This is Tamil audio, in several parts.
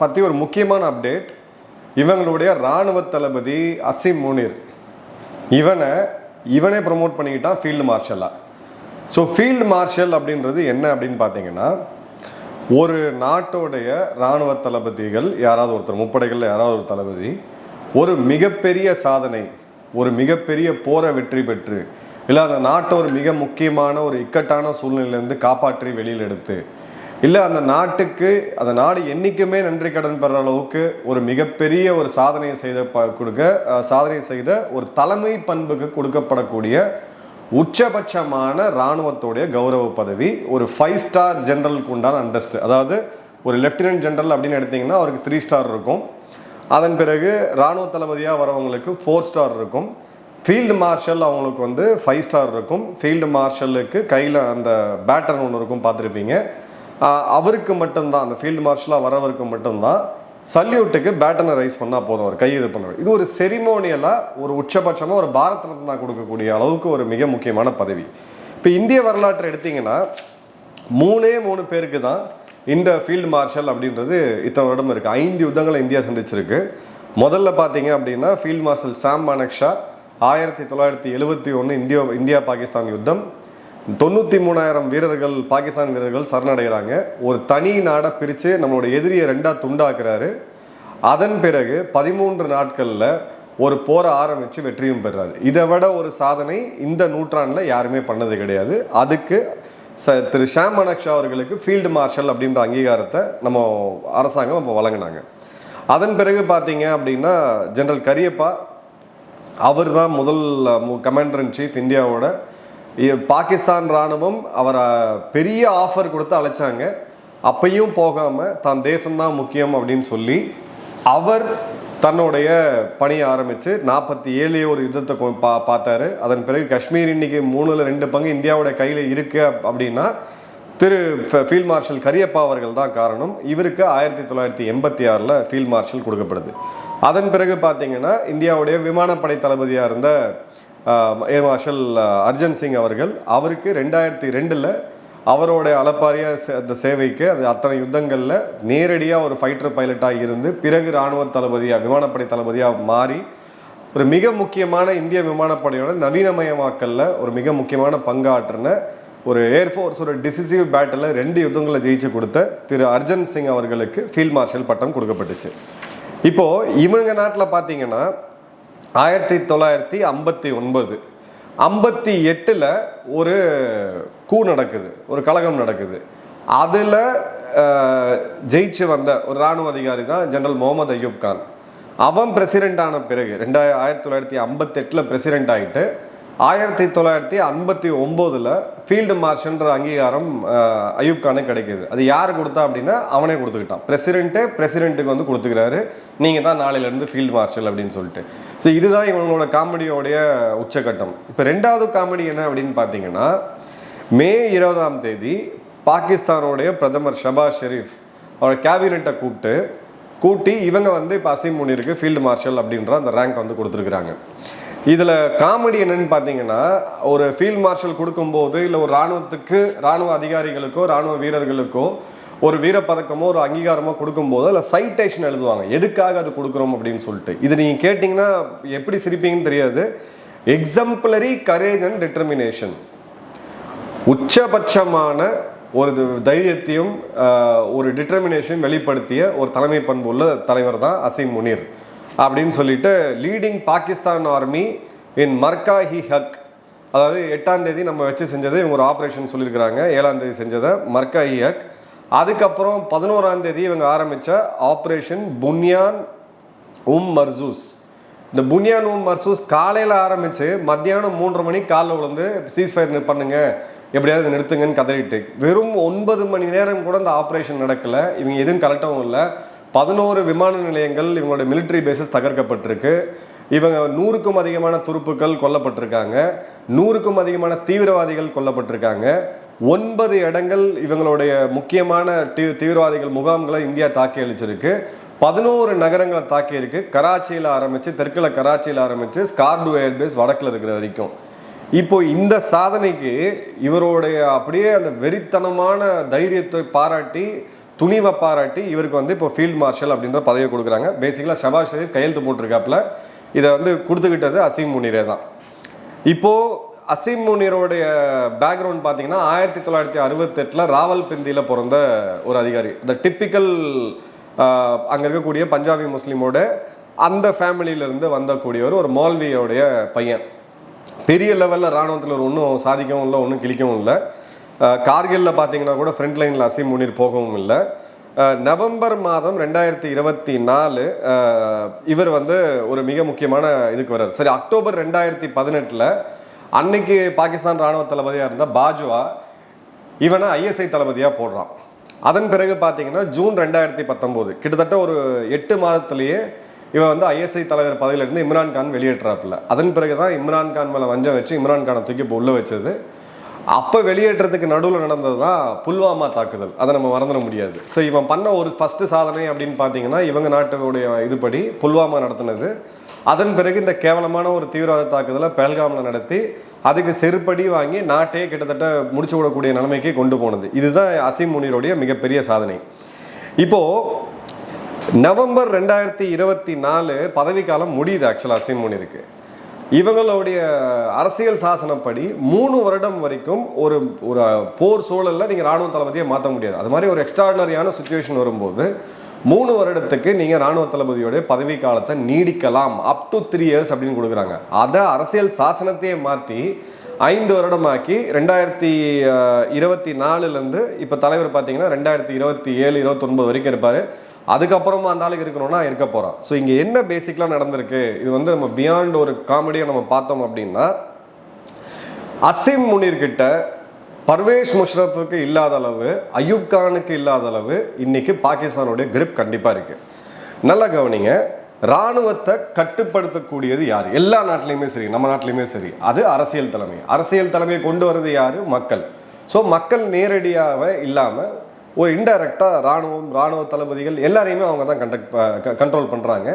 பற்றி ஒரு முக்கியமான அப்டேட் இவங்களுடைய இராணுவ தளபதி அசிம் முனிர். இவனை இவனே ப்ரொமோட் பண்ணிக்கிட்டான் ஃபீல்டு மார்ஷலாக ஸோ ஃபீல்டு மார்ஷல் அப்படின்றது என்ன அப்படின்னு பார்த்தீங்கன்னா ஒரு நாட்டோடைய இராணுவ தளபதிகள் யாராவது ஒருத்தர் முப்படைகளில் யாராவது ஒரு தளபதி ஒரு மிகப்பெரிய சாதனை ஒரு மிகப்பெரிய போரை வெற்றி பெற்று இல்லை அந்த நாட்டை ஒரு மிக முக்கியமான ஒரு இக்கட்டான சூழ்நிலையிலேருந்து காப்பாற்றி வெளியில் எடுத்து இல்லை அந்த நாட்டுக்கு அந்த நாடு என்றைக்குமே நன்றி கடன் பெற அளவுக்கு ஒரு மிகப்பெரிய ஒரு சாதனையை செய்த ப கொடுக்க சாதனையை சாதனை செய்த ஒரு தலைமை பண்புக்கு கொடுக்கப்படக்கூடிய உச்சபட்சமான இராணுவத்துடைய கௌரவ பதவி ஒரு ஃபைவ் ஸ்டார் ஜெனரலுக்கு உண்டான அண்டஸ்ட் அதாவது ஒரு லெப்டினன்ட் ஜெனரல் அப்படின்னு எடுத்தீங்கன்னா அவருக்கு த்ரீ ஸ்டார் இருக்கும். அதன் பிறகு இராணுவ தளபதியாக வரவங்களுக்கு ஃபோர் ஸ்டார் இருக்கும். ஃபீல்டு மார்ஷல் அவங்களுக்கு வந்து ஃபைவ் ஸ்டார் இருக்கும். ஃபீல்டு மார்ஷலுக்கு கையில் அந்த பேட்டர்ன் ஒன்று இருக்கும் பார்த்துருப்பீங்க. அவருக்கு மட்டும்தான் அந்த ஃபீல்டு மார்ஷலாக வரவருக்கு மட்டும்தான் சல்யூட்டுக்கு பேட்டனை ரைஸ் பண்ணால் போதும் அவர் கை இது பண்ணுவார் இது ஒரு செரிமோனியலாக ஒரு உச்சபட்சமாக ஒரு பாரத் ரத்னா கொடுக்கக்கூடிய அளவுக்கு ஒரு மிக முக்கியமான பதவி. இப்போ இந்திய வரலாற்றை எடுத்தீங்கன்னா மூணே மூணு பேருக்கு தான் இந்த ஃபீல்டு மார்ஷல் அப்படின்றது இத்தனை வருடம் இருக்குது ஐந்து யுத்தங்களை இந்தியா சந்திச்சிருக்கு. முதல்ல பார்த்தீங்க அப்படின்னா ஃபீல்ட் மார்ஷல் சாம் மானக்ஷா ஆயிரத்தி தொள்ளாயிரத்தி எழுபத்தி ஒன்று இந்தியா இந்தியா பாகிஸ்தான் யுத்தம் தொண்ணூற்றி மூணாயிரம் வீரர்கள் பாகிஸ்தான் வீரர்கள் சரணடைகிறாங்க. ஒரு தனி நாடை பிரித்து நம்மளோட எதிரியை ரெண்டாக துண்டாக்குறாரு. அதன் பிறகு பதிமூன்று நாட்களில் ஒரு போரை ஆரம்பித்து வெற்றியும் பெறாரு. இதை விட ஒரு சாதனை இந்த நூற்றாண்டில் யாருமே பண்ணது கிடையாது. அதுக்கு ச திரு ஷாம் மனக்ஷா அவர்களுக்கு ஃபீல்டு மார்ஷல் அப்படின்ற அங்கீகாரத்தை நம்ம அரசாங்கம் இப்போ வழங்கினாங்க. அதன் பிறகு பார்த்தீங்க அப்படின்னா ஜெனரல் கரியப்பா அவர் தான் முதல் கமாண்டர் இன் சீஃப் இந்தியாவோட பாகிஸ்தான் ராணுவம் அவரை பெரிய ஆஃபர் கொடுத்து அழைச்சாங்க. அப்பையும் போகாமல் தான் தேசம்தான் முக்கியம் அப்படின்னு சொல்லி அவர் தன்னுடைய பணியை ஆரம்பித்து நாற்பத்தி ஏழு ஒரு யுத்தத்தை கொ- பா பார்த்தாரு. அதன் பிறகு காஷ்மீர் இன்னைக்கு மூணுல ரெண்டு பங்கு இந்தியாவோட கையில் இருக்கு அப்படின்னா திரு ஃபீல்ட் மார்ஷல் கரியப்பா அவர்கள் தான் காரணம். இவருக்கு ஆயிரத்தி தொள்ளாயிரத்தி எண்பத்தி ஆறில் ஃபீல்ட் மார்ஷல் கொடுக்கப்படுது. அதன் பிறகு பார்த்தீங்கன்னா இந்தியாவுடைய விமானப்படை தளபதியாக இருந்த ஏர் மார்ஷல் அர்ஜன் சிங் அவர்கள் அவருக்கு ரெண்டாயிரத்தி ரெண்டில் அவரோட அளப்பாரிய சே- அந்த சேவைக்கு அது அத்தனை யுத்தங்களில் நேரடியாக ஒரு ஃபைட்டர் பைலட்டாக இருந்து பிறகு இராணுவ தளபதியாக விமானப்படை தளபதியாக மாறி ஒரு மிக முக்கியமான இந்திய விமானப்படையோட நவீனமயமாக்கலில் ஒரு மிக முக்கியமான பங்காற்றின ஒரு ஏர்ஃபோர்ஸோட டிசிசிவ் பேட்டில் ரெண்டு யுத்தங்களை ஜெயிச்சு கொடுத்த திரு அர்ஜன் சிங் அவர்களுக்கு ஃபீல்ட் மார்ஷல் பட்டம் கொடுக்கப்பட்டுச்சு. இப்போது இவங்க நாட்டில் பார்த்தீங்கன்னா ஆயிரத்தி தொள்ளாயிரத்தி ஐம்பத்தி ஒன்பது. ஐம்பத்தி எட்டில் ஒரு கூ நடக்குது ஒரு கழகம் நடக்குது. அதில் ஜெயிச்சு வந்த ஒரு இராணுவ அதிகாரி தான் ஜெனரல் முகமது அய்யூப் கான். அவன் பிரசிடென்ட் ஆன பிறகு ரெண்டாயிர ஆயிரத்தி தொள்ளாயிரத்தி ஐம்பத்தெட்டில் பிரசிடென்ட் ஆகிட்டு ஆயிரத்தி தொள்ளாயிரத்தி ஐம்பத்தி ஒம்போதில் ஃபீல்டு மார்ஷன்ற அங்கீகாரம் அஹ், கானுக்கு கிடைக்குது. அது யார் கொடுத்தா அப்படின்னா அவனே கொடுத்துக்கிட்டான். பிரசிடென்ட்டே பிரசிடென்ட்டுக்கு வந்து கொடுத்துக்கிறாரு. நீங்கள் தான் நாளையிலேருந்து ஃபீல்டு மார்ஷல் அப்படின்னு சொல்லிட்டு. ஸோ இதுதான் இவங்களோட காமெடியோடைய உச்சகட்டம். இப்போ ரெண்டாவது காமெடி என்ன அப்படின்னு பார்த்தீங்கன்னா மே இருபதாம் தேதி பாகிஸ்தானோடைய பிரதமர் ஷபாஸ் ஷெரீஃப் அவரோட கேபினெட்டை கூப்பிட்டு கூட்டி இவங்க வந்து இப்போ அசீம் முனிருக்கு ஃபீல்டு மார்ஷல் அப்படின்ற அந்த ரேங்க் வந்து கொடுத்துருக்குறாங்க. இதில் காமெடி என்னன்னு பார்த்தீங்கன்னா ஒரு ஃபீல்ட் மார்ஷல் கொடுக்கும்போது இல்லை ஒரு இராணுவத்துக்கு இராணுவ அதிகாரிகளுக்கோ இராணுவ வீரர்களுக்கோ ஒரு வீரப்பதக்கமோ ஒரு அங்கீகாரமோ கொடுக்கும்போது அதில் சைட்டேஷன் எழுதுவாங்க. எதுக்காக அது கொடுக்குறோம் அப்படின்னு சொல்லிட்டு. இது நீங்கள் கேட்டிங்கன்னா எப்படி சிரிப்பீங்கன்னு தெரியாது. எக்ஸம்பிளரி கரேஜ் அண்ட் டிட்டர்மினேஷன் உச்சபட்சமான ஒரு தைரியத்தையும் ஒரு டிட்டர்மினேஷன் வெளிப்படுத்திய ஒரு தலைமை பண்பு உள்ள தலைவர் தான் அசீம் முனீர். அப்படின்னு சொல்லிட்டு leading Pakistan army in Marka e Haq அதாவது எட்டாம் தேதி நம்ம வச்சு செஞ்சது இவங்க ஒரு ஆப்ரேஷன் சொல்லியிருக்கிறாங்க. ஏழாம் தேதி செஞ்சதை மர்கா ஹி ஹக் அதுக்கப்புறம் பதினோராம் தேதி இவங்க ஆரம்பித்த ஆப்ரேஷன் புன்யான் உம் மர்சூஸ் இந்த புனியான் உம் um மர்சூஸ் காலையில் ஆரம்பித்து மத்தியானம் மூன்றரை மணிக்கு காலில் விழுந்து சீஸ் ஃபயர் பண்ணுங்க எப்படியாவது நிறுத்துங்கன்னு கதறிட்டு வெறும் ஒன்பது மணி நேரம் கூட இந்த ஆப்ரேஷன் நடக்கலை. இவங்க எதுவும் கரெக்டாகவும் இல்லை. பதினோரு விமான நிலையங்கள் இவங்களுடைய மிலிட்ரி பேசஸ் தகர்க்கப்பட்டிருக்கு. இவங்க நூறுக்கும் அதிகமான துருப்புக்கள் கொல்லப்பட்டிருக்காங்க. நூறுக்கும் அதிகமான தீவிரவாதிகள் கொல்லப்பட்டிருக்காங்க. ஒன்பது இடங்கள் இவங்களுடைய முக்கியமான தீ- தீவிரவாதிகள் முகாம்களை இந்தியா தாக்கி அளிச்சிருக்கு பதினோரு நகரங்களை தாக்கி இருக்கு. கராச்சியில் ஆரம்பிச்சு தெற்கில் கராச்சியில் ஆரம்பித்து ஸ்கார்டு ஏர்பேஸ் வடக்கில் இருக்கிற வரைக்கும். இப்போ இந்த சாதனைக்கு இவருடைய அப்படியே அந்த வெறித்தனமான தைரியத்தை பாராட்டி துணிவை பாராட்டி இவருக்கு வந்து இப்போ ஃபீல்ட் மார்ஷல் அப்படின்ற பதவியை கொடுக்குறாங்க. பேசிக்கலாக ஷபாஷ் ஷெரீப் கையெழுத்து போட்டிருக்காப்புல. இதை வந்து கொடுத்துக்கிட்டது அசீம் முனீரே தான். இப்போது அசீம் முனீரோடைய பேக்ரவுண்ட் பார்த்தீங்கன்னா ஆயிரத்தி தொள்ளாயிரத்தி அறுபத்தெட்டில் ராவல்பிந்தியில் பிறந்த ஒரு அதிகாரி. இந்த டிப்பிக்கல் அங்கே இருக்கக்கூடிய பஞ்சாபி முஸ்லீமோட அந்த ஃபேமிலியிலேருந்து வந்தக்கூடியவர் ஒரு மௌல்வியோடைய பையன். பெரிய லெவலில் ராணுவத்தில் ஒரு ஒன்றும் சாதிக்கவும் இல்லை ஒன்றும் கிழிக்கவும் இல்லை. கார்கில்ல பார்த்தீங்கன்னா கூட ஃப்ரண்ட் லைனில் அசீம் முனீர் போகவும் இல்லை. நவம்பர் மாதம் ரெண்டாயிரத்தி இருபத்தி நாலு இவர் வந்து ஒரு மிக முக்கியமான இதுக்கு வர்றார். சரி அக்டோபர் ரெண்டாயிரத்தி பதினெட்டில் அன்னைக்கு பாகிஸ்தான் ராணுவ தளபதியாக இருந்த பாஜ்வா இவனை ஐஎஸ்ஐ தளபதியாக போடுறான். அதன் பிறகு பார்த்தீங்கன்னா ஜூன் ரெண்டாயிரத்தி பத்தொம்போது கிட்டத்தட்ட ஒரு எட்டு மாதத்துலேயே இவன் வந்து ஐஎஸ்ஐ தலைவர் பதவியிலிருந்து இம்ரான் கான் வெளியேற்றாப்புல. அதன் பிறகு தான் இம்ரான்கான் மேலே வஞ்சம் வச்சு இம்ரான் கானை தூக்கி இப்போ வச்சது. அப்போ வெளியேற்றத்துக்கு நடுவில் நடந்தது தான் புல்வாமா தாக்குதல். அதை நம்ம மறந்துட முடியாது. ஸோ இவன் பண்ண ஒரு ஃபஸ்ட்டு சாதனை அப்படின்னு பார்த்தீங்கன்னா இவங்க நாட்டுடைய இதுபடி புல்வாமா நடத்தினது. அதன் பிறகு இந்த கேவலமான ஒரு தீவிரவாத தாக்குதலை பேல்காமில் நடத்தி அதுக்கு செருப்படி வாங்கி நாட்டையே கிட்டத்தட்ட முடிச்சு விடக்கூடிய நிலைமைக்கு கொண்டு போனது. இதுதான் அசீம் முனீருடைய மிகப்பெரிய சாதனை. இப்போ நவம்பர் ரெண்டாயிரத்தி இருபத்தி நாலு பதவிக்காலம் முடியுது ஆக்சுவலாக அசீம் முனீருக்கு. இவங்களுடைய அரசியல் சாசனப்படி மூணு வருடம் வரைக்கும் ஒரு ஒரு போர் சூழலில் நீங்கள் ராணுவ தளபதியை மாற்ற முடியாது. அது மாதிரி ஒரு எக்ஸ்ட்ராடினரியான சுச்சுவேஷன் வரும்போது மூணு வருடத்துக்கு நீங்கள் ராணுவ தளபதியோடைய பதவி காலத்தை நீடிக்கலாம். அப் டு த்ரீ இயர்ஸ் அப்படின்னு கொடுக்குறாங்க. அதை அரசியல் சாசனத்தையே மாற்றி ஐந்து வருடமாக்கி ரெண்டாயிரத்தி இருபத்தி நாலுலேருந்து இப்போ தலைவர் பார்த்தீங்கன்னா ரெண்டாயிரத்தி இருபத்தி ஏழு இருபத்தொன்பது வரைக்கும் இருப்பார். அதுக்கப்புறமா அந்த ஆளுக்கு இருக்கணும்னா இருக்க போகிறான் ஸோ இங்கே என்ன பேசிக்கலாக நடந்திருக்கு? இது வந்து நம்ம பியாண்ட் ஒரு காமெடியை நம்ம பார்த்தோம் அப்படின்னா அசீம் முனீர்கிட்ட பர்வேஷ் முஷ்ரஃபுக்கு இல்லாத அளவு அயூப் கானுக்கு இல்லாத அளவு இன்னைக்கு பாகிஸ்தானுடைய கிரிப் கண்டிப்பாக இருக்கு. நல்லா கவனிங்க. ராணுவத்தை கட்டுப்படுத்தக்கூடியது யார்? எல்லா நாட்டிலையுமே சரி நம்ம நாட்டிலையுமே சரி. அது அரசியல் தலைமை. அரசியல் தலைமையை கொண்டு வர்றது யார்? மக்கள். ஸோ மக்கள் நேரடியாக இல்லாமல் ஒரு இன்டைரக்டாக ராணுவம் ராணுவ தளபதிகள் எல்லாரையுமே அவங்க தான் கண்டக்ட் கண்ட்ரோல் பண்ணுறாங்க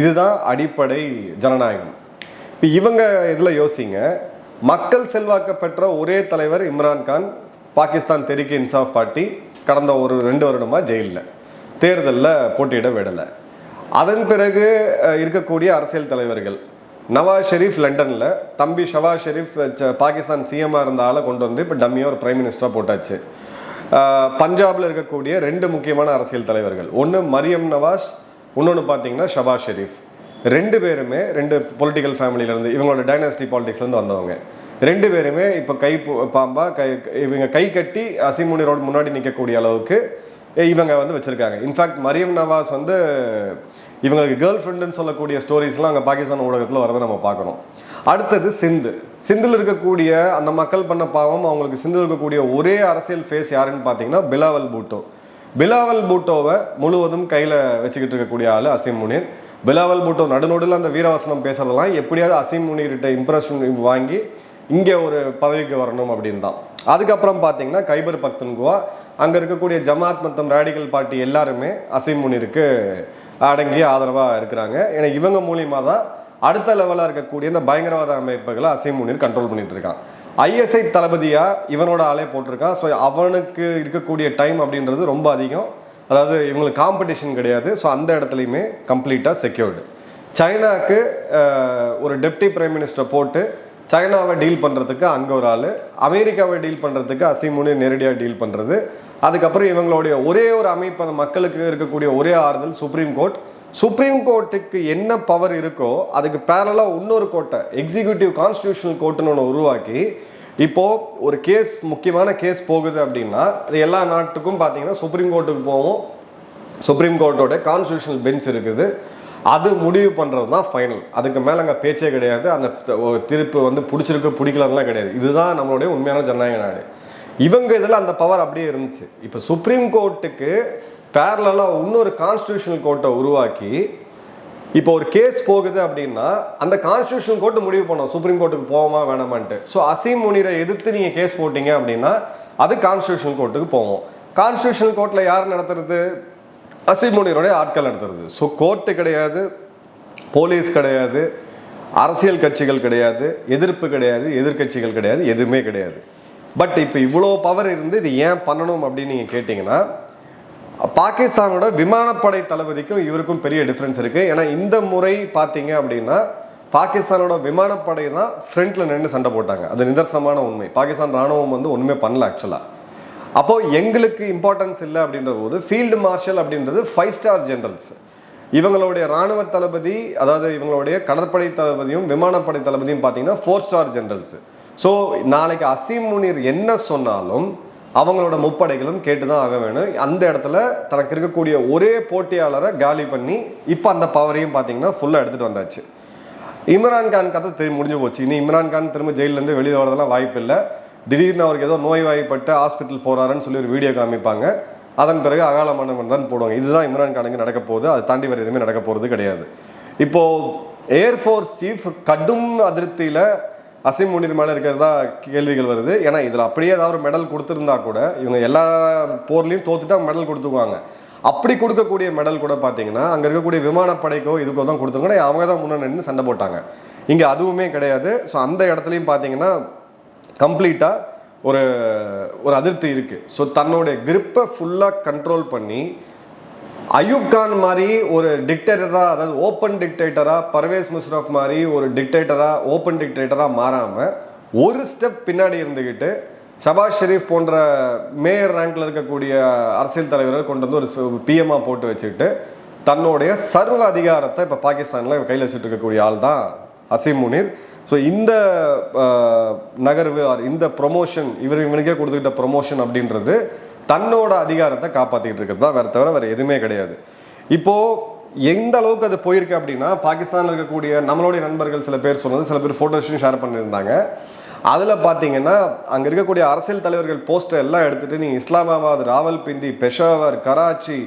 இதுதான் அடிப்படை ஜனநாயகம். இப்போ இவங்க இதில் யோசிங்க. மக்கள் செல்வாக்க பெற்ற ஒரே தலைவர் இம்ரான் கான் பாகிஸ்தான் தெறிக்கு இன்சாஃப் பார்ட்டி கடந்த ஒரு ரெண்டு வருடமாக ஜெயிலில். தேர்தலில் போட்டியிட விடலை. அதன் பிறகு இருக்கக்கூடிய அரசியல் தலைவர்கள். நவாஸ் ஷெரீஃப் லண்டனில் தம்பி ஷவாஸ் ஷெரீஃப் பாகிஸ்தான் சிஎம்மாக இருந்த ஆளை கொண்டு வந்து இப்போ டம்மியாக ஒரு பிரைம் மினிஸ்டராக போட்டாச்சு. பஞ்சாபில் இருக்கக்கூடிய ரெண்டு முக்கியமான அரசியல் தலைவர்கள். ஒன்று மரியம் நவாஸ் இன்னொன்று பார்த்தீங்கன்னா ஷபாஸ் ஷெரீஃப் ரெண்டு பேருமே ரெண்டு பொலிட்டிக்கல் ஃபேமிலியிலேருந்து இவங்களோட டைனாஸ்டி பாலிடிக்ஸ்லேருந்து வந்தவங்க. ரெண்டு பேருமே இப்போ கை பாம்பா கை இவங்க கை கட்டி அசிமுனிரோட முன்னாடி நிற்கக்கூடிய அளவுக்கு இவங்க வந்து வச்சுருக்காங்க. இன்ஃபேக்ட் மரியம் நவாஸ் வந்து இவங்களுக்கு கேர்ள் ஃப்ரெண்டுன்னு சொல்லக்கூடிய ஸ்டோரிஸ்லாம் அங்கே பாகிஸ்தான் ஊடகத்தில் வரதை நம்ம பார்க்குறோம் அடுத்தது சிந்து. சிந்தில் இருக்கக்கூடிய அந்த மக்கள் பண்ண பாவம் அவங்களுக்கு சிந்தில் இருக்கக்கூடிய ஒரே அரசியல் ஃபேஸ் யாருன்னு பார்த்தீங்கன்னா பிலாவல் பூட்டோ. பிலாவல் பூட்டோவை முழுவதும் கையில் வச்சுக்கிட்டு இருக்கக்கூடிய ஆள் அசீம் முனீர். பிலாவல் பூட்டோ நடுநடுல அந்த வீரவசனம் பேசுறதெல்லாம் எப்படியாவது அசீம் முனீர்கிட்ட இம்ப்ரெஷன் வாங்கி இங்கே ஒரு பதவிக்கு வரணும் அப்படின்னு தான் அதுக்கப்புறம் பார்த்தீங்கன்னா கைபர் பக்துன்குவா அங்கே இருக்கக்கூடிய ஜமாத் மத்தம் ரேடிகல் பார்ட்டி எல்லாருமே அசீம் முனீருக்கு அடங்கி ஆதரவாக இருக்கிறாங்க. ஏன்னா இவங்க மூலியமாக தான் அடுத்த லெவலாக இருக்கக்கூடிய இந்த பயங்கரவாத அமைப்புகளை அசீம் முனீர் கண்ட்ரோல் பண்ணிட்டு இருக்கான். ஐஎஸ்ஐ தளபதியாக இவனோட ஆளே போட்டிருக்கான். ஸோ அவனுக்கு இருக்கக்கூடிய டைம் அப்படின்றது ரொம்ப அதிகம். அதாவது இவங்களுக்கு காம்படிஷன் கிடையாது. ஸோ அந்த இடத்துலையுமே கம்ப்ளீட்டாக செக்யூர்டு சைனாக்கு ஒரு டெப்டி பிரைம் மினிஸ்டர் போட்டு சைனாவை டீல் பண்ணுறதுக்கு அங்கே ஒரு ஆள் அமெரிக்காவை டீல் பண்ணுறதுக்கு அசிமுனி நேரடியாக டீல் பண்ணுறது அதுக்கப்புறம் இவங்களுடைய ஒரே ஒரு அமைப்பு அந்த மக்களுக்கு இருக்கக்கூடிய ஒரே ஆறுதல் சுப்ரீம் கோர்ட் சுப்ரீம் கோர்ட்டுக்கு என்ன பவர் இருக்கோ அதுக்கு பேரலாக இன்னொரு கோர்ட்டை எக்ஸிக்யூட்டிவ் கான்ஸ்டியூஷனல் கோர்ட்டுன்னு ஒன்று உருவாக்கி இப்போது ஒரு கேஸ் முக்கியமான கேஸ் போகுது அப்படின்னா அது எல்லா நாட்டுக்கும் பார்த்தீங்கன்னா சுப்ரீம் கோர்ட்டுக்கு போவோம். சுப்ரீம் கோர்ட்டோட கான்ஸ்டியூஷனல் பெஞ்ச் இருக்குது. அது முடிவு பண்ணுறது தான் ஃபைனல் அதுக்கு மேலே அங்கே பேச்சே கிடையாது. அந்த திருப்பு தீர்ப்பு வந்து பிடிச்சிருக்கு பிடிக்கலலாம் கிடையாது. இதுதான் நம்மளுடைய உண்மையான ஜனநாயக நாடு. இவங்க இதில் அந்த பவர் அப்படியே இருந்துச்சு. இப்போ சுப்ரீம் கோர்ட்டுக்கு பேரலாக இன்னொரு கான்ஸ்டியூஷனல் கோர்ட்டை உருவாக்கி இப்போ ஒரு கேஸ் போகுது அப்படின்னா அந்த கான்ஸ்டியூஷன் கோர்ட்டு முடிவு பண்ணோம். சுப்ரீம் கோர்ட்டுக்கு போவோமா வேணாமான்ட்டு. ஸோ அசீம் முனிரை எதிர்த்து நீங்கள் கேஸ் போட்டீங்க அப்படின்னா அது கான்ஸ்டியூஷன் கோர்ட்டுக்கு போவோம். கான்ஸ்டியூஷன் கோர்ட்டில் யார் நடத்துறது? அசீம் முனிரோடைய ஆட்கள் நடத்துறது. ஸோ கோர்ட்டு கிடையாது போலீஸ் கிடையாது அரசியல் கட்சிகள் கிடையாது எதிர்ப்பு கிடையாது எதிர்க்கட்சிகள் கிடையாது எதுவுமே கிடையாது. பட் இப்போ இவ்வளோ பவர் இருந்து இது ஏன் பண்ணணும் அப்படின்னு நீங்கள் கேட்டிங்கன்னா பாகிஸ்தானோட விமானப்படை தளபதிக்கும் இவருக்கும் பெரிய டிஃப்ரென்ஸ் இருக்குது ஏன்னா இந்த முறை பார்த்தீங்க அப்படின்னா பாகிஸ்தானோட விமானப்படை தான் ஃப்ரண்ட்டில் நின்று சண்டை போட்டாங்க. அது நிதர்சனமான உண்மை. பாகிஸ்தான் ராணுவம் வந்து ஒன்றுமே பண்ணல ஆக்சுவலாக அப்போது எங்களுக்கு இம்பார்ட்டன்ஸ் இல்லை அப்படின்ற போது ஃபீல்டு மார்ஷல் அப்படின்றது ஃபைவ் ஸ்டார் ஜெனரல்ஸ் இவங்களுடைய ராணுவ தளபதி அதாவது இவங்களுடைய கடற்படை தளபதியும் விமானப்படை தளபதியும் பார்த்தீங்கன்னா ஃபோர் ஸ்டார் ஜெனரல்ஸ் ஸோ நாளைக்கு அசீம் முனீர் என்ன சொன்னாலும் அவங்களோட முப்படைகளும் கேட்டு தான் ஆக வேணும். அந்த இடத்துல தனக்கு இருக்கக்கூடிய ஒரே போட்டியாளரை காலி பண்ணி இப்போ அந்த பவரையும் பார்த்தீங்கன்னா ஃபுல்லாக எடுத்துகிட்டு வந்தாச்சு. இம்ரான் கான் கதை திரும்பி முடிஞ்சு போச்சு. இனி இம்ரான் கான் திரும்ப ஜெயிலேருந்து வெளியே வரதெல்லாம் வாய்ப்பு இல்லை. திடீர்னு அவருக்கு ஏதோ நோய் வாய்ப்பட்டு ஹாஸ்பிட்டல் போறாருன்னு சொல்லி ஒரு வீடியோ காமிப்பாங்க. அதன் பிறகு அகால மன்னவன் தான் போடுவாங்க. இதுதான் இம்ரான் கானுக்கு நடக்க போகுது. அதை தாண்டி வேறு எதுவுமே நடக்க போகிறது கிடையாது. இப்போ ஏர்ஃபோர்ஸ் சீஃப் கடும் அதிருப்தியில் அசீம் முனீர் மேலே இருக்கிறதா கேள்விகள் வருது. ஏன்னா இதில் அப்படியே ஏதாவது ஒரு மெடல் கொடுத்துருந்தா கூட இவங்க எல்லா போர்லேயும் தோத்துட்டா மெடல் கொடுத்துக்குவாங்க. அப்படி கொடுக்கக்கூடிய மெடல் கூட பார்த்தீங்கன்னா அங்கே இருக்கக்கூடிய விமானப்படைக்கோ இதுக்கோ தான் கொடுத்துருக்கோம் அவங்க தான் முன்னே நின்று சண்டை போட்டாங்க. இங்கே அதுவுமே கிடையாது. ஸோ அந்த இடத்துலையும் பார்த்தீங்கன்னா கம்ப்ளீட்டாக ஒரு ஒரு அதிருப்தி இருக்குது ஸோ தன்னுடைய கிரிப்பை ஃபுல்லாக கண்ட்ரோல் பண்ணி அயூப் கான் மாதிரி ஒரு டிக்டேட்டராக அதாவது ஓப்பன் டிக்டேட்டராக பர்வேஸ் முஷ்ரஃப் மாதிரி ஒரு டிக்டேட்டராக ஓப்பன் டிக்டேட்டராக மாறாமல் ஒரு ஸ்டெப் பின்னாடி இருந்துக்கிட்டு சபாஷ் ஷெரீஃப் போன்ற மேயர் ரேங்க்ல இருக்கக்கூடிய அரசியல் தலைவர்கள் கொண்டு வந்து ஒரு பிஎம்ஆ போட்டு வச்சுக்கிட்டு தன்னுடைய சர்வ அதிகாரத்தை இப்போ பாகிஸ்தானில் கையில் வச்சுட்டு இருக்கக்கூடிய ஆள் தான் அசீம் முனீர். ஸோ இந்த நகர்வு ஆர் இந்த ப்ரொமோஷன் இவர் இவனுக்கே கொடுத்துக்கிட்ட ப்ரொமோஷன் அப்படின்றது தன்னோட அதிகாரத்தை காப்பாற்றிக்கிட்டு இருக்கிறது தான் வேற தவிர வேறு எதுவுமே கிடையாது. இப்போது எந்த அளவுக்கு அது போயிருக்கு அப்படின்னா பாகிஸ்தானில் இருக்கக்கூடிய நம்மளுடைய நண்பர்கள் சில பேர் சொன்னது சில பேர் ஃபோட்டோஸையும் ஷேர் பண்ணியிருந்தாங்க. அதில் பார்த்தீங்கன்னா அங்கே இருக்கக்கூடிய அரசியல் தலைவர்கள் போஸ்டர் எல்லாம் எடுத்துகிட்டு நீங்கள் இஸ்லாமாபாத் ராவல்பிண்டி பெஷாவர் கராச்சி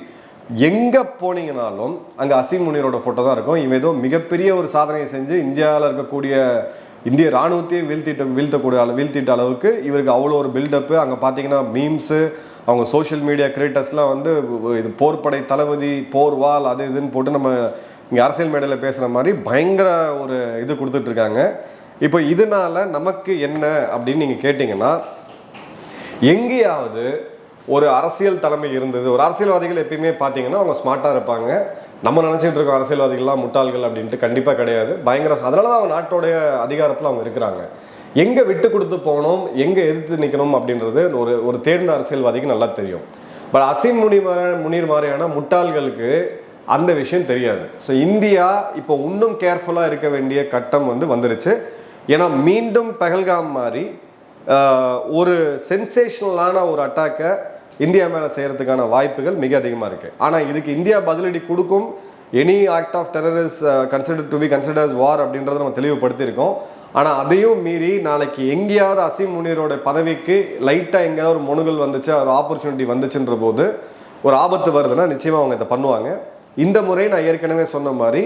எங்கே போனீங்கனாலும் அங்கே அசீம் முனீரோட ஃபோட்டோ தான் இருக்கும். இவன் ஏதோ மிகப்பெரிய ஒரு சாதனையை செஞ்சு இந்தியாவில் இருக்கக்கூடிய இந்திய ராணுவத்தையே வீழ்த்திட்டு வீழ்த்தக்கூடிய அளவு வீழ்த்திட்ட அளவுக்கு இவருக்கு அவ்வளோ ஒரு பில்டப்பு அங்கே பார்த்தீங்கன்னா மீம்ஸு அவங்க சோஷியல் மீடியா கிரியேட்டர்ஸ்லாம் வந்து இது போர்ப்படை தளபதி போர் வால் அது இதுன்னு போட்டு நம்ம இங்கே அரசியல் மேடையில் பேசுகிற மாதிரி பயங்கர ஒரு இது கொடுத்துட்ருக்காங்க இப்போ இதனால நமக்கு என்ன அப்படின்னு நீங்கள் கேட்டிங்கன்னா எங்கேயாவது ஒரு அரசியல் தலைமை இருந்தது ஒரு அரசியல்வாதிகள் எப்பயுமே பார்த்தீங்கன்னா அவங்க ஸ்மார்ட்டாக இருப்பாங்க. நம்ம நினச்சிட்டு இருக்கோம் அரசியல்வாதிகள்லாம் முட்டாள்கள் அப்படின்ட்டு கண்டிப்பாக கிடையாது. பயங்கர அதனால தான் அவங்க நாட்டோடைய அதிகாரத்தில் அவங்க இருக்கிறாங்க. எங்கே விட்டு கொடுத்து போகணும் எங்கே எதிர்த்து நிற்கணும் அப்படின்றது ஒரு ஒரு தேர்ந்த அரசியல்வாதிக்கு நல்லா தெரியும். பட் அசீம் முனி முனீர் மாதிரியான முட்டாள்களுக்கு அந்த விஷயம் தெரியாது. ஸோ இந்தியா இப்போ இன்னும் கேர்ஃபுல்லாக இருக்க வேண்டிய கட்டம் வந்து வந்துருச்சு. ஏன்னா மீண்டும் பகல்காம் மாதிரி ஒரு சென்சேஷனலான ஒரு அட்டாக்கை இந்தியா மேலே செய்கிறதுக்கான வாய்ப்புகள் மிக அதிகமாக இருக்குது ஆனால் இதுக்கு இந்தியா பதிலடி கொடுக்கும் any act of terrorism consider to be considers war அப்படின்றத நம்ம தெளிவுபடுத்தியிருக்கோம். ஆனால் அதையும் மீறி நாளைக்கு எங்கேயாவது அசீம் முனீரோட பதவிக்கு லைட்டாக எங்கேயாவது ஒரு முணுகல் வந்துச்சு ஒரு ஆப்பர்ச்சுனிட்டி வந்துச்சுன்ற போது ஒரு ஆபத்து வருதுன்னா நிச்சயமாக அவங்க இதை பண்ணுவாங்க. இந்த முறை நான் ஏற்கனவே சொன்ன மாதிரி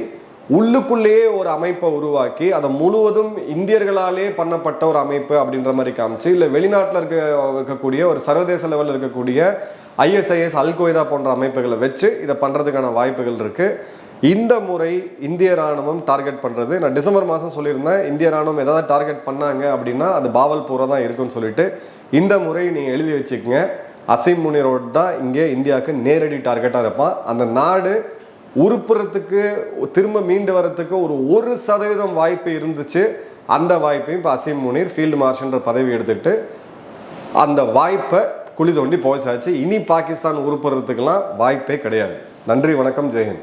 உள்ளுக்குள்ளேயே ஒரு அமைப்பை உருவாக்கி அதை முழுவதும் இந்தியர்களாலே பண்ணப்பட்ட ஒரு அமைப்பு அப்படின்ற மாதிரி காமிச்சு இல்லை வெளிநாட்டில் இருக்க இருக்கக்கூடிய ஒரு சர்வதேச லெவலில் இருக்கக்கூடிய ஐஎஸ்ஐஎஸ் அல்கொய்தா போன்ற அமைப்புகளை வச்சு இதை பண்ணுறதுக்கான வாய்ப்புகள் இருக்குது இந்த முறை இந்திய ராணுவம் டார்கெட் பண்ணுறது நான் டிசம்பர் மாதம் சொல்லியிருந்தேன் இந்திய ராணுவம் ஏதாவது டார்கெட் பண்ணாங்க அப்படின்னா அது பாவல்பூரா தான் இருக்குன்னு சொல்லிட்டு இந்த முறை நீங்கள் எழுதி வச்சுக்கோங்க. அசீம் முனிரோட் தான் இங்கே இந்தியாவுக்கு நேரடி டார்கெட்டாக இருப்பான். அந்த நாடு உருப்புறத்துக்கு திரும்ப மீண்டு வரத்துக்கு ஒரு ஒரு சதவீதம் வாய்ப்பு இருந்துச்சு. அந்த வாய்ப்பையும் இப்போ அசீம் முனீர் ஃபீல்டு மார்ஷல்ன்ற பதவி எடுத்துட்டு அந்த வாய்ப்பை குழி தோண்டி போய்ச்சாச்சு இனி பாகிஸ்தான் உருப்புறதுக்கெல்லாம் வாய்ப்பே கிடையாது. நன்றி வணக்கம் ஜெயஹிந்த்.